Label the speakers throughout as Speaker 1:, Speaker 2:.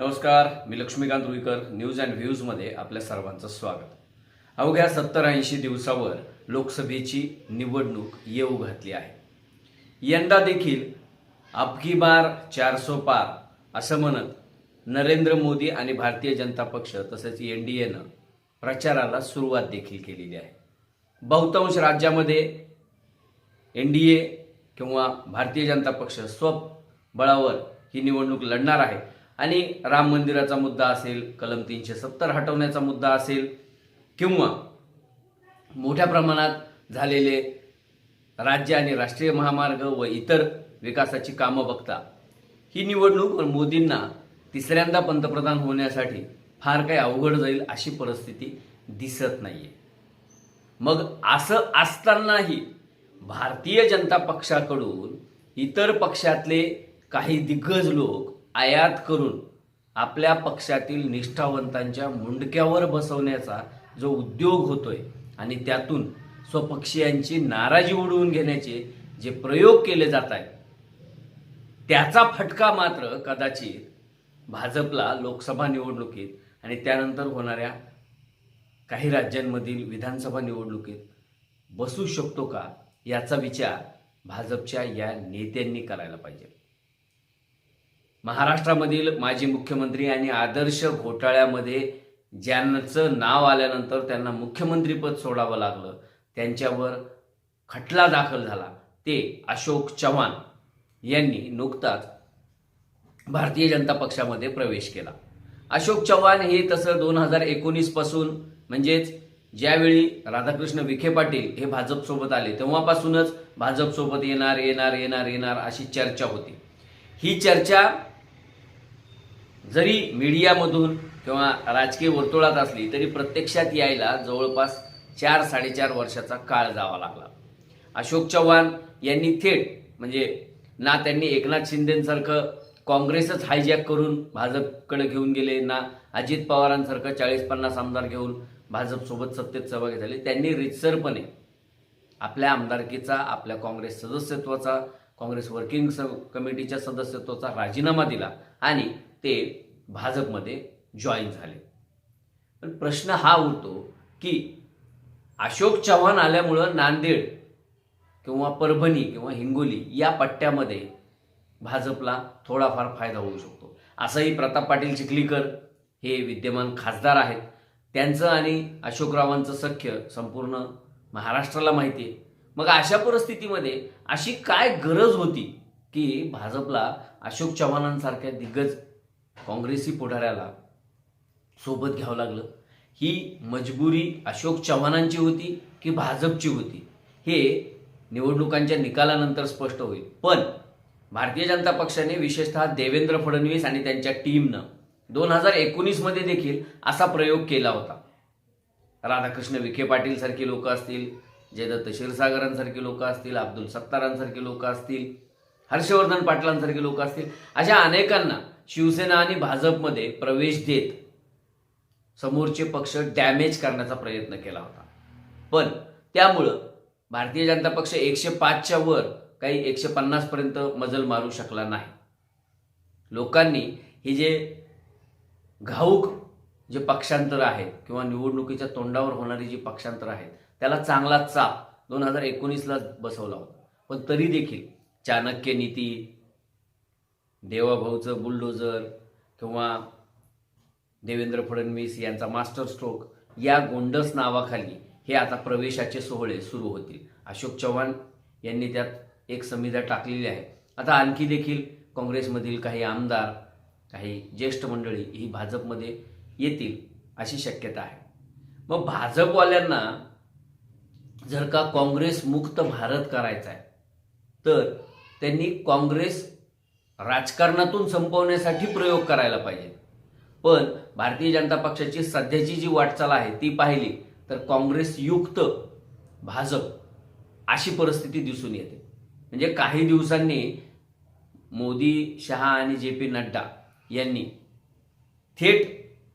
Speaker 1: नमस्कार मी Laxmikant Ruikar news and व्ह्यूजमध्ये आपल्या सर्वांचं स्वागत. अवघ्या सत्तर ऐंशी दिवसावर लोकसभेची निवडणूक येऊ घातली आहे. यंदा देखील अबकी बार चारसो पार असं म्हणत नरेंद्र मोदी आणि भारतीय जनता पक्ष तसेच एन डी एनं प्रचाराला सुरुवात देखील केलेली आहे. बहुतांश राज्यामध्ये एन डी ए किंवा भारतीय जनता पक्ष स्वबळावर ही निवडणूक लढणार आहे. आणि राम मंदिराचा मुद्दा असेल कलम तीनशे सत्तर हटवण्याचा मुद्दा असेल किंवा मोठ्या प्रमाणात झालेले राज्य आणि राष्ट्रीय महामार्ग व इतर विकासाची कामं बघता ही निवडणूक मोदींना तिसऱ्यांदा पंतप्रधान होण्यासाठी फार काही अवघड जाईल अशी परिस्थिती दिसत नाहीये. मग असं असतानाही भारतीय जनता पक्षाकडून इतर पक्षातले काही दिग्गज लोक आयात करून आपल्या पक्षातील निष्ठावंतांच्या मुंडक्यावर बसवण्याचा जो उद्योग होतोय आणि त्यातून स्वपक्षीयांची नाराजी उडवून घेण्याचे जे प्रयोग केले जात आहेत त्याचा फटका मात्र कदाचित भाजपला लोकसभा निवडणुकीत आणि त्यानंतर होणाऱ्या काही राज्यांमधील विधानसभा निवडणुकीत बसू शकतो का याचा विचार भाजपच्या या नेत्यांनी करायला पाहिजे. महाराष्ट्रामधील माजी मुख्यमंत्री आणि आदर्श घोटाळ्यामध्ये ज्यांचं नाव आल्यानंतर त्यांना मुख्यमंत्रीपद सोडावं लागलं त्यांच्यावर खटला दाखल झाला. ते अशोक चव्हाण यांनी नुकताच भारतीय जनता पक्षामध्ये प्रवेश केला. अशोक चव्हाण हे तसं दोन हजार एकोणीसपासून म्हणजेच ज्यावेळी राधाकृष्ण विखे पाटील हे भाजपसोबत आले तेव्हापासूनच भाजपसोबत येणार येणार येणार येणार अशी चर्चा होती. ही चर्चा जरी मीडियामधून किंवा राजकीय वर्तुळात असली तरी प्रत्यक्षात यायला जवळपास चार साडेचार वर्षाचा काळ जावा लागला. अशोक चव्हाण यांनी थेट म्हणजे ना त्यांनी एकनाथ शिंदेसारखं काँग्रेसच हायजॅक करून भाजपकडे घेऊन गेले ना अजित पवारांसारखं चाळीस पन्नास आमदार घेऊन भाजपसोबत सत्तेत सहभागी झाले. त्यांनी रितसरपणे आपल्या आमदारकीचा आपल्या काँग्रेस सदस्यत्वाचा काँग्रेस वर्किंग स कमिटीच्या सदस्यत्वाचा राजीनामा दिला आणि ते भाजपमध्ये जॉईन झाले. पण प्रश्न हा उरतो की अशोक चव्हाण आल्यामुळं नांदेड किंवा परभणी किंवा हिंगोली या पट्ट्यामध्ये भाजपला थोडाफार फायदा होऊ शकतो. असंही प्रताप पाटील चिखलीकर हे विद्यमान खासदार आहेत. त्यांचं आणि अशोकरावांचं सख्य संपूर्ण महाराष्ट्राला माहिती आहे. मग अशा परिस्थितीमध्ये अशी काय गरज होती की भाजपला अशोक चव्हाणांसारख्या दिग्गज काँग्रेसी पुढाऱ्याला सोबत घ्यावं लागलं. ही मजबुरी अशोक चव्हाणांची होती की भाजपची होती? हे निवडणुकांच्या निकालानंतर स्पष्ट होईल. पण भारतीय जनता पक्षाने विशेषतः देवेंद्र फडणवीस आणि त्यांच्या टीमनं दोन हजार एकोणीसमध्ये देखील असा प्रयोग केला होता. राधाकृष्ण विखे पाटील सारखी लोक असतील जयदत्त क्षीरसागरांसारखी लोक असतील अब्दुल सत्तारांसारखी लोक असतील हर्षवर्धन पाटलांसारखे लोक असतील. अशा अनेकांना शिवसेना आणि भाजपमध्ये प्रवेश देत समोरचे पक्ष डॅमेज करण्याचा प्रयत्न केला होता. पण त्यामुळं भारतीय जनता पक्ष एकशे पाचच्या वर काही एकशे पन्नास पर्यंत मजल मारू शकला नाही. लोकांनी हे जे घाऊक जे पक्षांतर आहेत किंवा निवडणुकीच्या तोंडावर होणारी जी पक्षांतर आहेत त्याला चांगला चाप दोन हजार एकोणीसला बसवला होता. पण तरी देखील चाणक्य नीती देवाभाऊचं बुलडोजर किंवा देवेंद्र फडणवीस यांचा मास्टर स्ट्रोक या गोंडस नावाखाली हे आता प्रवेशाचे सोहळे सुरू होतील. अशोक चव्हाण यांनी त्यात एक संविधा टाकलेली आहे. आता आणखी देखील काँग्रेसमधील काही आमदार काही ज्येष्ठ मंडळी ही भाजपमध्ये येतील अशी शक्यता आहे. मग भाजपवाल्यांना जर का काँग्रेस मुक्त भारत करायचा आहे तर त्यांनी काँग्रेस राजकारणातून संपवण्यासाठी प्रयोग करायला पाहिजे. पण भारतीय जनता पक्षाची सध्याची जी वाटचाल आहे ती पाहिली तर काँग्रेस युक्त भाजप अशी परिस्थिती दिसून येते. म्हणजे काही दिवसांनी मोदी शहा आणि जे पी नड्डा यांनी थेट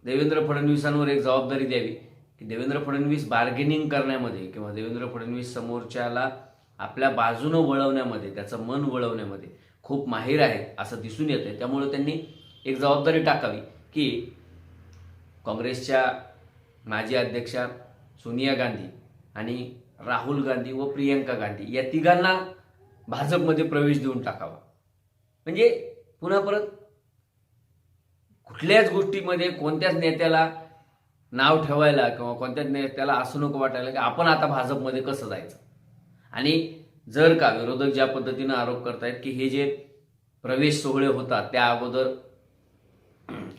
Speaker 1: देवेंद्र फडणवीसांवर एक जबाबदारी द्यावी की देवेंद्र फडणवीस बार्गेनिंग करण्यामध्ये किंवा देवेंद्र फडणवीस समोरच्याला आपल्या बाजूनं वळवण्यामध्ये त्याचं मन वळवण्यामध्ये खूप माहीर आहे असं दिसून येतं त्यामुळे त्यांनी एक जबाबदारी टाकावी की काँग्रेसच्या माजी अध्यक्षा सोनिया गांधी आणि राहुल गांधी व प्रियंका गांधी या तिघांना भाजपमध्ये प्रवेश देऊन टाकावा. म्हणजे पुन्हा परत कुठल्याच गोष्टीमध्ये कोणत्याच नेत्याला नाव ठेवायला किंवा कोणत्याच नेत्याला असं नको वाटायला की आपण आता भाजपमध्ये कसं जायचं? आणि जर का विरोधक ज्या पद्धतीनं आरोप करतायत की हे जे प्रवेश सोहळे होतात त्या अगोदर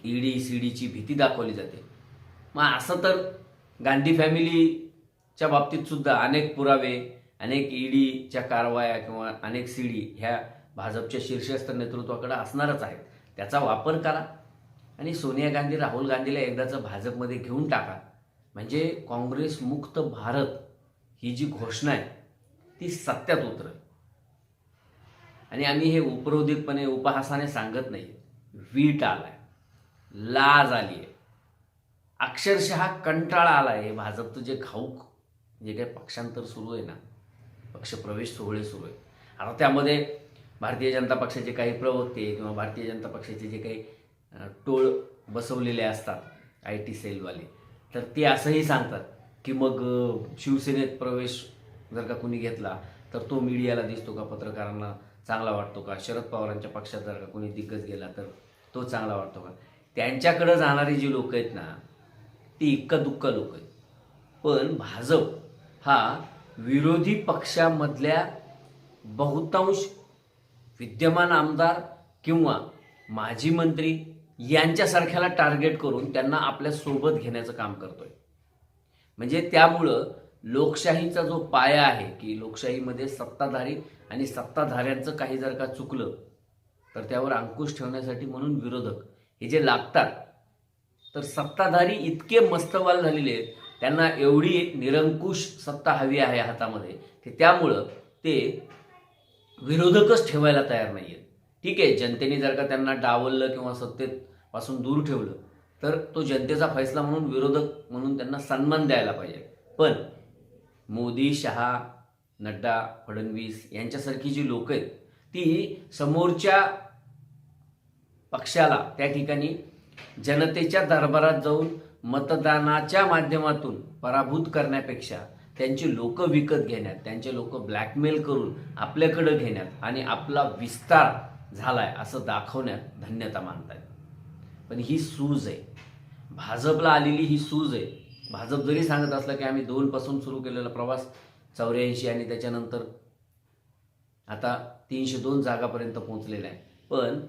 Speaker 1: ईडी सीडीची भीती दाखवली जाते. मग असं तर गांधी फॅमिलीच्या बाबतीत सुद्धा अनेक पुरावे अनेक ईडीच्या कारवाया किंवा अनेक सीडी ह्या भाजपच्या शीर्षस्थ नेतृत्वाकडे असणारच आहेत. त्याचा वापर करा आणि सोनिया गांधी राहुल गांधीला एकदाचं भाजपमध्ये घेऊन टाका. म्हणजे काँग्रेस मुक्त भारत ही जी घोषणा आहे ती सत्यात उतरेल. आणि आम्ही हे उपरोधिकपणे उपहासाने सांगत नाही. वीट आलाय. लाज आली आहे अक्षरशः कंटाळा आलाय आहे भाजपचं जे घाऊक जे काही पक्षांतर सुरू आहे ना पक्षप्रवेश सोहळे सुरू आहे. आता त्यामध्ये भारतीय जनता पक्षाचे काही प्रवक्ते किंवा भारतीय जनता पक्षाचे जे काही टोळ बसवलेले असतात आय टी सेलवाले तर ते असंही सांगतात की मग शिवसेनेत प्रवेश जर का कुणी घेतला तर तो मीडियाला दिसतो का पत्रकारांना चांगला वाटतो का? शरद पवारांच्या पक्षात जर का कोणी दिग्गज गेला तर तो चांगला वाटतो का? त्यांच्याकडं जाणारी जी लोक आहेत ना ती इक्का दुक्का लोक आहेत. पण भाजप हा विरोधी पक्षामधल्या बहुतांश विद्यमान आमदार किंवा माजी मंत्री यांच्यासारख्याला टार्गेट करून त्यांना आपल्यासोबत घेण्याचं काम करतोय. म्हणजे त्यामुळं लोकशाहीचा जो पाया आहे की लोकशाहीमध्ये सत्ताधारी आणि सत्ताधाऱ्यांचं काही जर का चुकलं तर त्यावर अंकुश ठेवण्यासाठी म्हणून विरोधक हे जे लागतात तर सत्ताधारी इतके मस्तवाल झालेले आहेत त्यांना एवढी निरंकुश सत्ता हवी आहे हातामध्ये की त्यामुळं ते विरोधकच ठेवायला तयार नाही आहेत ठीक आहे जनतेने जर का त्यांना डावललं किंवा सत्तेत पासून दूर ठेवलं तर तो जनतेचा फैसला म्हणून विरोधक म्हणून त्यांना सन्मान द्यायला पाहिजे. पण मोदी शहा नड्डा फडणवीस यांच्यासारखी जी लोक आहेत ती समोरच्या पक्षाला त्या ठिकाणी जनतेच्या दरबारात जाऊन मतदानाच्या माध्यमातून पराभूत करण्यापेक्षा त्यांची लोक विकत घेण्यात त्यांचे लोक ब्लॅकमेल करून आपल्याकडे घेण्यात आणि आपला विस्तार झालाय असं दाखवण्यात धन्यता मानतायत. पण ही सूज आहे. भाजपला आलेली ही सूज आहे. भाजप जरी सांगत असलं की आम्ही दोनपासून सुरू केलेला प्रवास चौऱ्याऐंशी आणि त्याच्यानंतर आता तीनशे दोन जागापर्यंत पोहोचलेला आहे. पण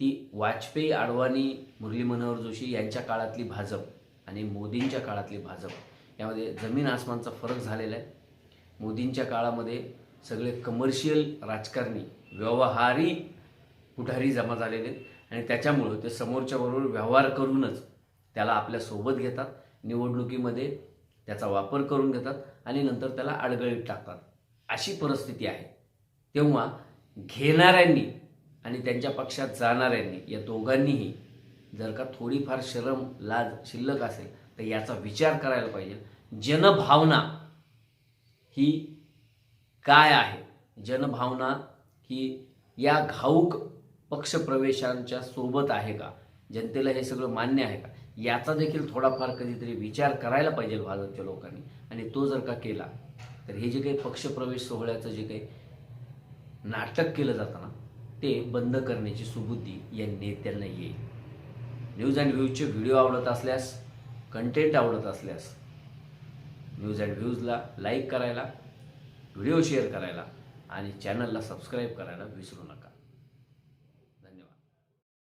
Speaker 1: ती वाजपेयी आडवाणी मुरली मनोहर जोशी यांच्या काळातली भाजप आणि मोदींच्या काळातली भाजप यामध्ये जमीन आसमानचा फरक झालेला आहे. मोदींच्या काळामध्ये सगळे कमर्शियल राजकारणी व्यवहारी पुढारी जमा झालेले आहेत. आणि त्याच्यामुळं ते समोरच्याबरोबर व्यवहार करूनच त्याला आपल्यासोबत घेतात निवडणुकीमध्ये त्याचा वापर करून घेतात आणि नंतर त्याला अडगळीत टाकतात. अशी परिस्थिती आहे. तेव्हा घेणाऱ्यांनी आणि त्यांच्या पक्षात जाणाऱ्यांनी या दोघांनीही जर का थोडीफार शरम लाज शिल्लक असेल तर याचा विचार करायला पाहिजे. जनभावना ही काय आहे? जनभावना ही या घाऊक पक्षप्रवेशांच्या सोबत आहे का? जनतेला हे सगळं मान्य आहे का? याचा देखील थोडाफार कधीतरी विचार करायला पाहिजे भाजपच्या लोकांनी. आणि तो जर का केला तर हे जे काही पक्षप्रवेश सोहळ्याचं जे काही नाटक केलं जातं ना ते बंद करण्याची सुबुद्धी या नेत्यांना येईल. न्यूज अँड व्ह्यूजचे व्हिडिओ आवडत असल्यास कंटेंट आवडत असल्यास न्यूज अँड व्ह्यूजला लाईक करायला व्हिडिओ शेअर करायला आणि चॅनलला सबस्क्राईब करायला विसरू नका.